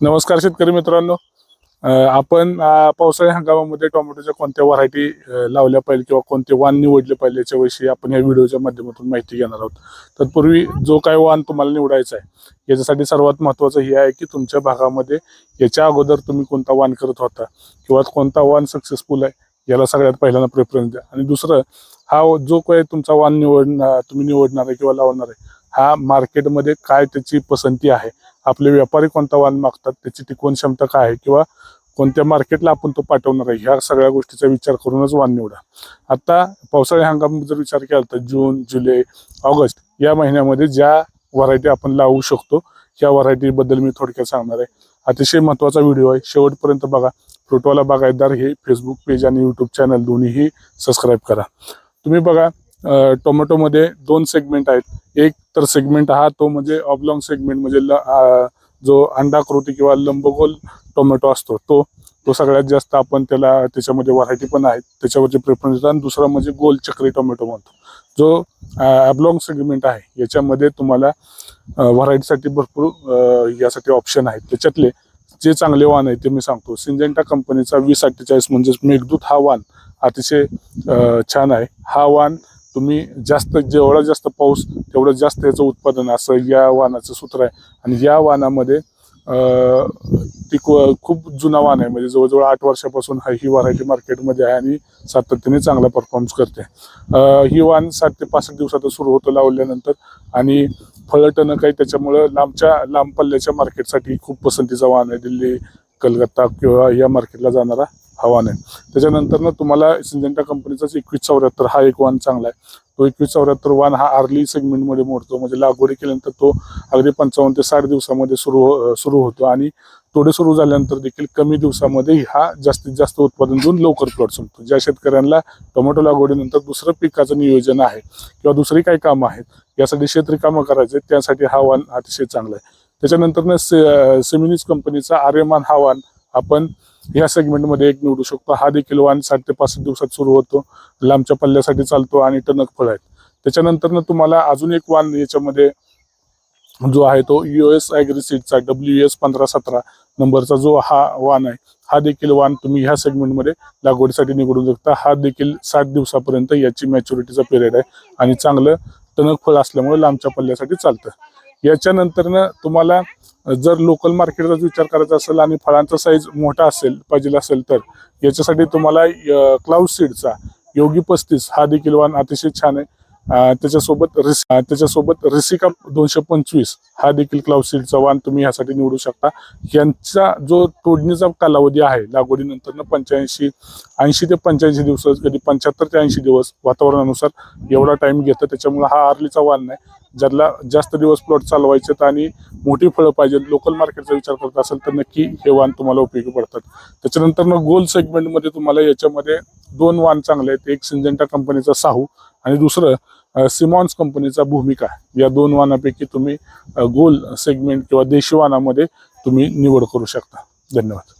नमस्कार शेतकरी मित्रांनो. आपण पावसाळी हंगामामध्ये टोमॅटोच्या कोणत्या व्हरायटी लावल्या पाहिजे किंवा कोणते वाण निवडले पाहिजे याच्याविषयी आपण या व्हिडिओच्या माध्यमातून माहिती घेणार आहोत. तत्पूर्वी जो काय वाण तुम्हाला निवडायचा आहे याच्यासाठी सर्वात महत्त्वाचं हे आहे की तुमच्या भागामध्ये याच्या अगोदर तुम्ही कोणता वाण करत होता किंवा कोणता वाण सक्सेसफुल आहे याला सगळ्यात पहिल्यांदा प्रेफरन्स द्या. आणि दुसरं हा जो काही तुमचा वाण निवडणार तुम्ही निवडणार आहे किंवा लावणार आहे हा मार्केटमध्ये काय त्याची पसंती आहे आपले व्यापारी कोणता वाण मागतात त्याची टिकवण क्षमता काय आहे किंवा कोणत्या मार्केटला आपण तो पाठवणार आहे ह्या सगळ्या गोष्टीचा विचार करूनच वाण निवडा. आता पावसाळी हंगाम जर विचार केला तर जून जुलै ऑगस्ट या महिन्यामध्ये ज्या व्हरायटी आपण लावू शकतो ह्या व्हरायटीबद्दल मी थोडक्यात सांगणार आहे. अतिशय महत्त्वाचा व्हिडिओ आहे. शेवटपर्यंत बघा. फ्रुटवाला बागायतदार हे फेसबुक पेज आणि यूट्यूब चॅनल दोन्हीही सबस्क्राईब करा. तुम्ही बघा टोमॅटोमध्ये दोन सेगमेंट आहेत. एक तर सेगमेंट हा तो म्हणजे ऑबलॉंग सेगमेंट म्हणजे ल- जो अंडाकृती किंवा लंबगोल टोमॅटो असतो तो तो सगळ्यात जास्त आपण त्याला त्याच्यामध्ये व्हरायटी पण आहेत त्याच्यावरची प्रेफरन्स आणि दुसरा म्हणजे गोल चक्री टोमॅटो म्हणतो. जो ॲबलॉंग सेगमेंट आहे याच्यामध्ये तुम्हाला व्हरायटीसाठी भरपूर यासाठी ऑप्शन आहेत. त्याच्यातले जे चांगले वाण आहे ते मी सांगतो. सिंजेंटा कंपनीचा वीस अठ्ठेचाळीस म्हणजेच मेघदूत हा वाण अतिशय छान आहे. हा वाण तुम्ही जास्त जेवढा जास्त पाऊस तेवढं जास्त याचं उत्पादन असं या वाहनाचं सूत्र आहे. आणि या वाहनामध्ये ती खूप जुना वाहन आहे. म्हणजे जवळजवळ आठ वर्षापासून हा ही व्हरायटी मार्केटमध्ये आहे आणि सातत्याने चांगला परफॉर्मन्स करते. ही वाहन सात ते पासष्ट दिवसात सुरू होतं लावल्यानंतर आणि फळटणं काही त्याच्यामुळं लांबच्या लांब पल्ल्याच्या मार्केटसाठी खूप पसंतीचा वाहन आहे. दिल्ली कलकत्ता किंवा या मार्केटला जाणारा हा आहे. त्याच्यानंतर ना तुम्हाला सिंजेंटा कंपनीचाच एकवीस चौऱ्याहत्तर हा एक वाण चांगला आहे. तो एकवीस चौऱ्याहत्तर वन हा अर्ली सेगमेंटमध्ये मोडतो. म्हणजे लागवडी केल्यानंतर तो अगदी पंचावन्न ते साठ दिवसामध्ये सुरू हो- सुरू होतो. आणि तोडे सुरू झाल्यानंतर देखील कमी दिवसामध्ये हा जास्तीत जास्त उत्पादन देऊन लवकर प्लॉट संपतो. ज्या शेतकऱ्यांना टोमॅटो लागवडीनंतर दुसरं पिकाचं नियोजन आहे किंवा दुसरी काही कामं आहेत यासाठी शेत कामं करायचे त्यासाठी हा वाहन अतिशय चांगला आहे. त्याच्यानंतर ना से सेमिनिस कंपनीचा आर्यमान हा वाहन आपण या सेगमेंटमध्ये एक निवडू शकतो. हा देखील वाण साठ ते पासष्ट दिवसात सुरू होतो. लांबच्या पल्ल्यासाठी चालतो आणि टणक फळ आहेत. त्याच्यानंतर ना तुम्हाला अजून एक वाण याच्यामध्ये जो आहे तो युएस ॲग्रिसीडचा डब्ल्यू एस पंधरा सतरा नंबरचा जो हा वाण आहे हा देखील वाण तुम्ही ह्या सेगमेंटमध्ये लागवडीसाठी निवडू शकता. हा देखील सात दिवसापर्यंत याची मॅच्युरिटीचा पिरियड आहे आणि चांगलं टणक फळ असल्यामुळे लांबच्या पल्ल्यासाठी चालतं. याच्यानंतरनं तुम्हाला जर लोकल मार्केटचा विचार करायचा असेल आणि फळांचा साईज मोठा असेल पाहिजे असेल तर याच्यासाठी तुम्हाला क्लाउड सीडचा योगी पस्तीस हा देखील वाण अतिशय छान आहे. त्याच्यासोबत रिस त्याच्यासोबत रिसिका दोनशे पंचवीस हा देखील क्लाउड सीडचा वाण तुम्ही ह्यासाठी निवडू शकता. यांचा जो तोडणीचा कालावधी आहे लागवडीनंतर पंच्याऐंशी ऐंशी ते पंच्याऐंशी दिवस कधी पंच्याहत्तर ते ऐंशी दिवस वातावरणानुसार एवढा टाईम घेतं त्याच्यामुळे हा आर्लीचा वाण नाही ज्याला जास्त दिवस प्लॉट चालवायचे आहेत आणि मोठी फळं पाहिजे लोकल मार्केटचा विचार करत असेल तर नक्की हे वाण तुम्हाला उपयोगी पडतात. त्याच्यानंतर मग गोल सेगमेंटमध्ये तुम्हाला याच्यामध्ये दोन वाण चांगले आहेत. एक सिंजेंटा कंपनीचा साहू आणि दुसरं सिमॉन्स कंपनीचा भूमिका या दोन वाणापैकी तुम्ही गोल सेगमेंट किंवा देशी वाणामध्ये तुम्ही निवड करू शकता. धन्यवाद.